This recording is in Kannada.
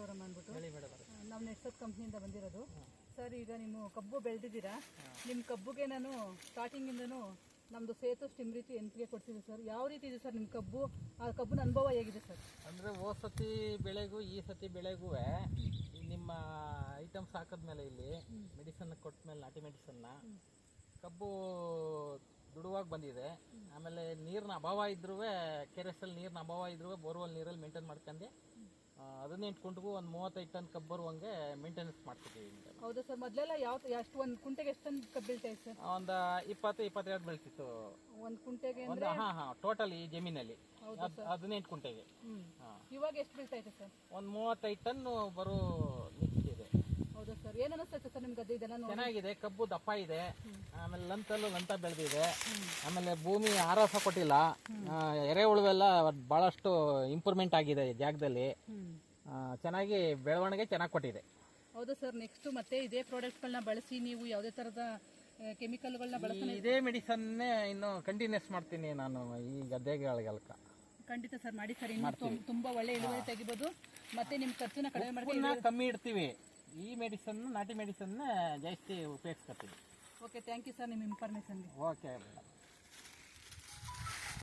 ಗೌರಮ್ಮ ಅಂದ್ಬಿಟ್ಟು ನಾವು ನೆಟ್ಸಪ್ ಕಂಪ್ನಿಯಿಂದ ಬಂದಿರೋದು. ಸರ್ ಈಗ ನೀವು ಕಬ್ಬು ಬೆಳೆದಿದ್ದೀರಾ? ನಿಮ್ಮ ಕಬ್ಬುಗೆ ನಾನು ಸ್ಟಾರ್ಟಿಂಗಿಂದನೂ ನಮ್ಮದು ಸೇತು ಸ್ಟಿಮ್ರಿತಿ ಎಂಟ್ರಿಗೆ ಕೊಡ್ತೀನಿ ಸರ್. ಯಾವ ರೀತಿ ಇದೆ ಸರ್ ನಿಮ್ಮ ಕಬ್ಬು? ಆ ಕಬ್ಬಿನ ಅನುಭವ ಹೇಗಿದೆ ಸರ್? ಅಂದರೆ ಹೋದ ಸತಿ ಬೆಳೆಗೂ ಈ ಸತಿ ಬೆಳೆಗೂ ನಿಮ್ಮ ಐಟಮ್ಸ್ ಹಾಕಿದ್ಮೇಲೆ ಇಲ್ಲಿ ಮೆಡಿಸನ್ ಕೊಟ್ಮೇಲೆ ನಾಟಿ ಮೆಡಿಸನ್ನ ಕಬ್ಬು ದುಡುವಾಗಿ ಬಂದಿದೆ. ಆಮೇಲೆ ನೀರಿನ ಅಭಾವ ಇದ್ರೂ ಕೆರೆಸಲ್ಲಿ ನೀರಿನ ಅಭಾವ ಇದ್ರೂ ಬೋರ್ವೆಲ್ ನೀರಲ್ಲಿ ಮೇಂಟೈನ್ ಮಾಡ್ಕೊಂಡು ಹದಿನೆಂಟು ಕುಂಟಗೂ ಒಂದು ಮೂವತ್ತೈದು ಟನ್ ಕಬ್ಬು ಬರುವಂಗೆ ಮೇಂಟೆನೆನ್ಸ್ ಮಾಡ್ತಿದ್ದೀವಿ ಹೌದಾ ಸರ್? ಮೊದಲೆಲ್ಲ ಯಾವ ಎಷ್ಟು ಒಂದು ಕುಂಟೆಗೆ ಎಷ್ಟು ಟನ್ ಕಬ್ಬು ಬೀಳ್ತಾ ಇದೆ ಸರ್? ಒಂದು ಇಪ್ಪತ್ತು ಇಪ್ಪತ್ತೆರಡು ಬೆಳ್ತಿತ್ತು. ಒಂದು ಕುಂಟೆಗೆ ಅಂದ್ರೆ ಹಾಂ ಹಾಂ ಟೋಟಲ್ ಈ ಜಮೀನಲ್ಲಿ. ಹೌದು ಹದಿನೆಂಟು ಕುಂಟೆಗೆ ಇವಾಗ ಎಷ್ಟು ಬೀಳ್ತಾ ಇದೆ ಸರ್? ಒಂದು ಮೂವತ್ತೈದು ಟನ್ ಬರೋ ನಿಂತಿದೆ ಹೌದಾ ಸರ್ ಏನು ಇದೆಲ್ಲ ನೋಡಿ. ಚೆನ್ನಾಗಿದೆ ಕಬ್ಬು ದಪ್ಪ ಇದೆ. ಆಮೇಲೆ ಲಂತಲ್ಲು ಲಂತ ಬೆಳೆದಿದೆ. ಆಮೇಲೆ ಭೂಮಿ ಆರಾಸ ಕೊಟ್ಟಿಲ್ಲ. ಎರೆ ಉಳುವೆಲ್ಲ ಬಹಳಷ್ಟು ಇಂಪ್ರೂವ್ಮೆಂಟ್ ಆಗಿದೆ ಈ ಜಾಗದಲ್ಲಿ. ಆ, ಚೆನ್ನಾಗಿ ಬೆಳವಣಿಗೆ ಚೆನ್ನಾಗಿ ಕೊಟ್ಟಿದೆ. ಹೌದು ಸರ್ ನೆಕ್ಸ್ಟ್ ಮತ್ತೆ ಇದೇ ಪ್ರಾಡಕ್ಟ್ಗಳನ್ನ ಬಳಸಿ ನೀವು ಯಾವುದೇ ತರದ ಕೆಮಿಕಲ್ಗಳನ್ನ ಬಳಸಿ ಈ ಇದೇ ಮೆಡಿಸನ್ನೇ ಇನ್ನು ಕಂಟಿನ್ಯೂಸ್ ಮಾಡ್ತೀನಿ ನಾನು ಈ ಗದ್ದೆಗಳಿಗೆಲ್ಕ. ಖಂಡಿತ ಸರ್ ಮಾಡಿ ಸರ್. ಇನ್ನು ತುಂಬಾ ಒಳ್ಳೆ ಇಳುವರಿ ತೆಗಿಬೋದು. ಮತ್ತೆ ನಿಮ್ಮ ಖರ್ಚನ್ನ ಕಡಿಮೆ ಮಾಡ್ತೀವಿ ಉಪ್ಪನ್ನ ಕಮ್ಮಿ ಇಡ್ತೀವಿ. ಈ ಮೆಡಿಸನ್ ನಾಟಿ ಮೆಡಿಸನ್ನ ಜಾಸ್ತಿ ಉಪಯೋಗಿಸ್ಕೊತೀವಿ ಓಕೆ ಥ್ಯಾಂಕ್ ಯು ಸರ್ ನಿಮ್ಮ ಇನ್ಫಾರ್ಮೇಷನ್ಗೆ ಓಕೆ ಮೇಡಮ್